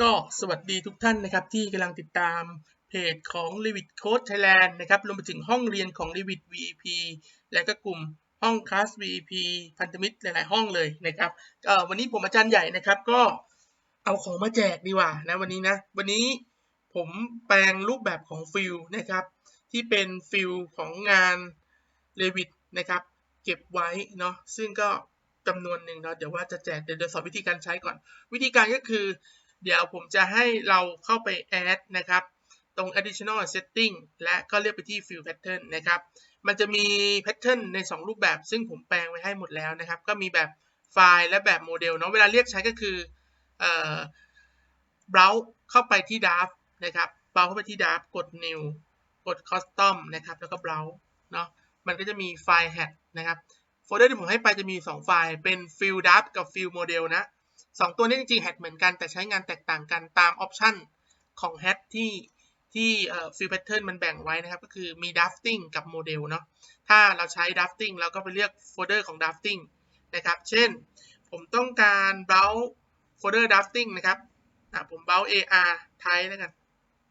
ก็สวัสดีทุกท่านนะครับ ที่กำลังติดตามเพจของ Revit Code Thailand นะครับรวมไปถึงห้องเรียนของ Revit VEP และก็กลุ่มห้องคลาส VEP พันธมิตรหลาย ๆ ห้องเลยนะครับวันนี้ผมอาจารย์ใหญ่นะครับก็เอาของมาแจกดีกว่านะวันนี้นะวันนี้ผมแปลงรูปแบบของฟิลนะครับ ที่เป็นฟิลของงาน Revit นะครับ เก็บไว้เนาะซึ่งก็จำนวนหนึ่งเนาะเดี๋ยวว่าจะแจกเดี๋ยวสอนวิธีการใช้ก่อน วิธีการก็คือ เดี๋ยวผมจะให้เราเข้าไป add นะครับ ตรง additional setting และก็เลือกไปที่ fill pattern นะครับ มันจะมี pattern ใน 2 รูปแบบ ซึ่งผมแปลงไว้ให้หมดแล้วนะครับ ก็มีแบบไฟล์และแบบโมเดลเนาะ เวลาเรียกใช้ก็คือเอ่อ browse เข้าไปที่ draft นะครับ browse เข้าไปที่ draft กด new กด custom นะครับ แล้วก็ browse เนาะ มันก็จะมีไฟล์ hat นะครับ โฟลเดอร์ที่ผมให้ไปจะมี 2 ไฟล์ เป็น fill draft กับ fill model นะ สองตัวนี้จริงๆ hat เหมือนกันแต่ใช้งานแตกต่างกันตามออปชันของ hat ที่ที่เอ่อ fill pattern มันแบ่งไว้นะครับ ก็คือมี drafting กับ model เนาะถ้าเราใช้ drafting เราก็ไปเลือกโฟลเดอร์ของ drafting นะครับ เช่น ผมต้องการ browse โฟลเดอร์ drafting นะครับผม browse ar type แล้วกัน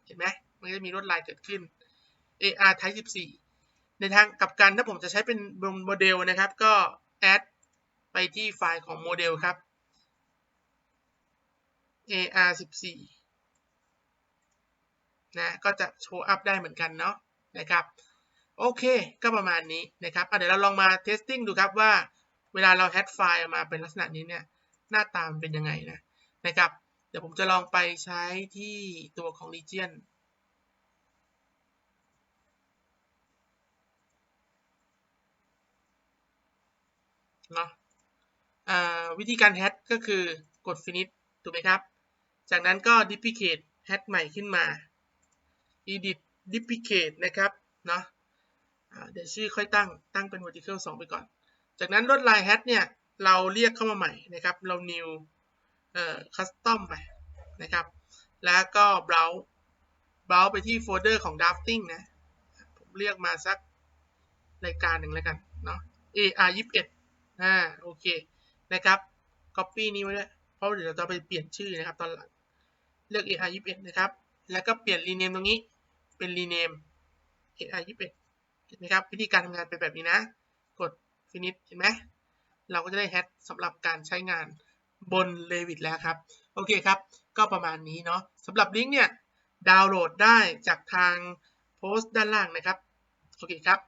เห็นไหมมันจะมีลวดลายเกิดขึ้น ar type 14 ในทางกับกันถ้าผมจะใช้เป็นโมเดลนะครับ ก็ add ไปที่ไฟล์ของโมเดลครับ AR 14นะก็จะโชว์อัพได้เหมือนกันเนาะนะครับโอเค ก็ประมาณนี้นะครับเดี๋ยวเราลองมาเทสติ้งดูครับว่า เวลาเราแฮดไฟล์มาเป็นลักษณะนี้เนี่ยหน้าตามเป็นยังไงนะนะครับ เดี๋ยวผมจะลองไปใช้ที่ตัวของ Region เนาะวิธีการแฮดก็คือกด finish ถูกไหมครับ จากนั้นก็ duplicate hat ใหม่ขึ้นมา edit duplicate นะครับเนาะเดี๋ยวชื่อค่อยตั้งตั้งเป็น vertical 2 ไปก่อน จากนั้นลวดลาย hat เนี่ย เราเรียกเข้ามาใหม่นะครับ เรา new เอ่อ custom ไปนะครับ แล้วก็ browse browse ไปที่โฟลเดอร์ของ drafting นะ ผมเรียกมาสักรายการหนึ่งแล้วกันเนาะ ar 21อ่าโอเคนะครับ copy นี้ไว้ด้วยเพราะเดี๋ยวเราจะไปเปลี่ยนชื่อนะครับตอนหลัง เลือก AR 21นะครับ แล้วก็เปลี่ยน rename ตรงนี้เป็น rename AR 21เห็นไหมครับ วิธีการทำงานเป็นแบบนี้นะ กด finish เห็นไหมเราก็จะได้แฮชสำหรับการใช้งานบน Revit แล้วครับ โอเคครับ ก็ประมาณนี้เนาะสำหรับลิงก์เนี่ยดาวน์โหลดได้จากทางโพสต์ด้านล่างนะครับ โอเคครับ